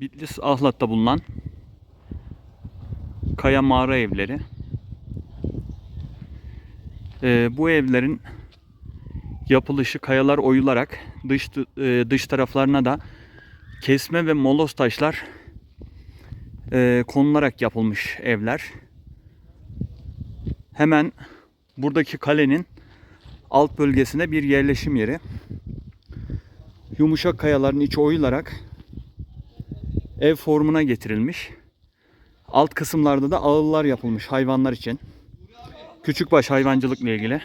Bitlis Ahlat'ta bulunan Kaya Mağara Evleri. Ee, bu evlerin yapılışı kayalar oyularak dış e, dış taraflarına da kesme ve molos taşlar e, konularak yapılmış evler. Hemen buradaki kalenin alt bölgesinde bir yerleşim yeri. Yumuşak kayaların içi oyularak ev formuna getirilmiş. Alt kısımlarda da ağıllar yapılmış hayvanlar için. Küçükbaş hayvancılıkla ilgili.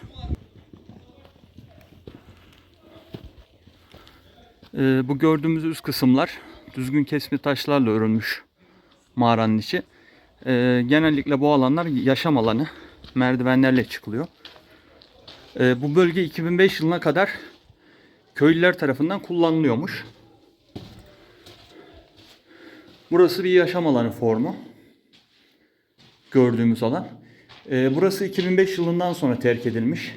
Ee, bu gördüğümüz üst kısımlar düzgün kesme taşlarla örülmüş mağaranın içi. Ee, genellikle bu alanlar yaşam alanı. Merdivenlerle çıkılıyor. Ee, bu bölge 2005 yılına kadar köylüler tarafından kullanılıyormuş. Burası bir yaşam alanı formu. Gördüğümüz alan. Ee, burası 2005 yılından sonra terk edilmiş.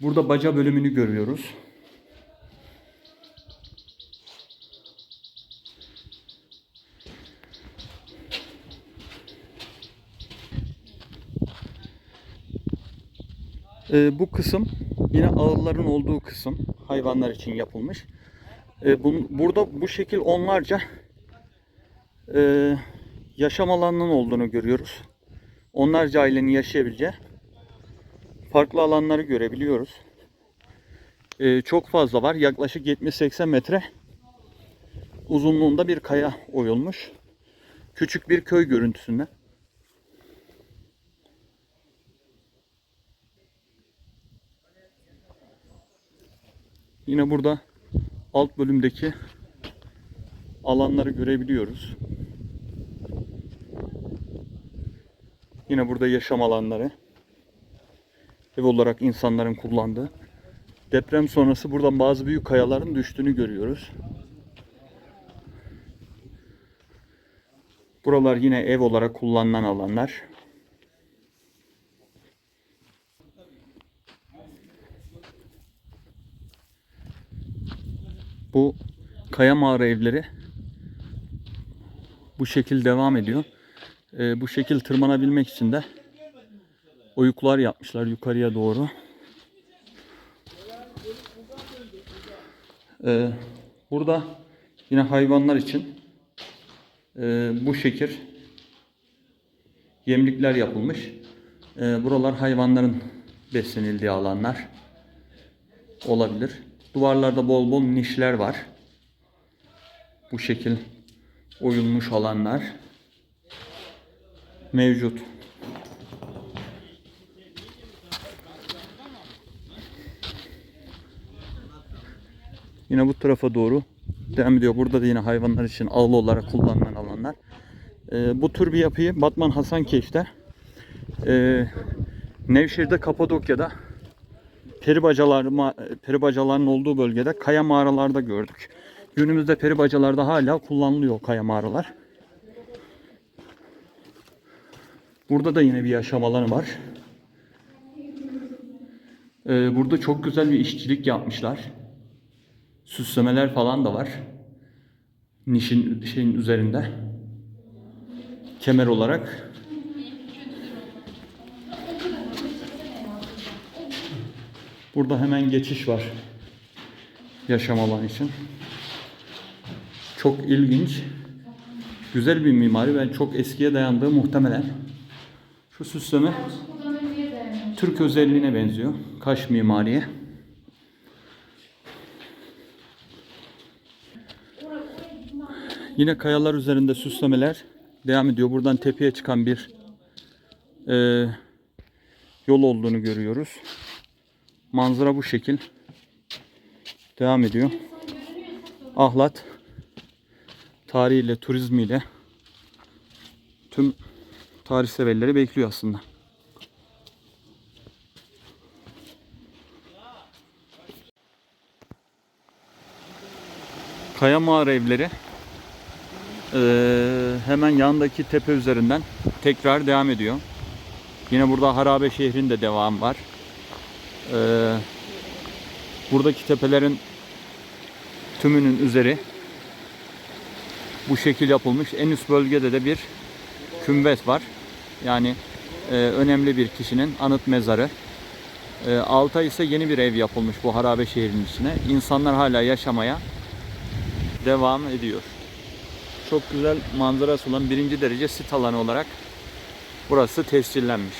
Burada baca bölümünü görüyoruz. Ee, bu kısım yine ağılların olduğu kısım hayvanlar için yapılmış. Ee, bun- burada bu şekil onlarca e, yaşam alanının olduğunu görüyoruz. Onlarca ailenin yaşayabileceği farklı alanları görebiliyoruz. Ee, çok fazla var. Yaklaşık 70-80 metre uzunluğunda bir kaya oyulmuş. Küçük bir köy görüntüsünde. Yine burada alt bölümdeki alanları görebiliyoruz. Yine burada yaşam alanları. Ev olarak insanların kullandığı. Deprem sonrası buradan bazı büyük kayaların düştüğünü görüyoruz. Buralar yine ev olarak kullanılan alanlar. Bu kaya mağara evleri bu şekil devam ediyor. Ee, bu şekil tırmanabilmek için de oyuklar yapmışlar yukarıya doğru. Ee, burada yine hayvanlar için e, bu şekil yemlikler yapılmış. Ee, buralar hayvanların beslenildiği alanlar olabilir. Duvarlarda bol bol nişler var. Bu şekil oyulmuş alanlar mevcut. Yine bu tarafa doğru devam ediyor. Burada da yine hayvanlar için avlu olarak kullanılan alanlar. Ee, bu tür bir yapıyı Batman Hasankeş'te e, Nevşehir'de Kapadokya'da peribacalar, ma- peribacaların olduğu bölgede kaya mağaralarda gördük. Günümüzde peribacalarda hala kullanılıyor kaya mağaralar. Burada da yine bir yaşam alanı var. Ee, burada çok güzel bir işçilik yapmışlar. Süslemeler falan da var. Nişin şeyin üzerinde. Kemer olarak. Burada hemen geçiş var. Yaşam alanı için. Çok ilginç. Güzel bir mimari ve çok eskiye dayandığı muhtemelen. Şu süsleme Türk özelliğine benziyor. Kaş mimariye. Yine kayalar üzerinde süslemeler devam ediyor. Buradan tepeye çıkan bir e, yol olduğunu görüyoruz. Manzara bu şekil. Devam ediyor. Ahlat tarihiyle, turizmiyle tüm tarih severleri bekliyor aslında. Kaya mağara evleri hemen yanındaki tepe üzerinden tekrar devam ediyor. Yine burada Harabe şehrin de devamı var. Buradaki tepelerin tümünün üzeri bu şekil yapılmış. En üst bölgede de bir kümbet var. Yani e, önemli bir kişinin anıt mezarı. E, alta ise yeni bir ev yapılmış bu harabe şehrin içine. İnsanlar hala yaşamaya devam ediyor. Çok güzel manzarası olan birinci derece sit alanı olarak burası tescillenmiş.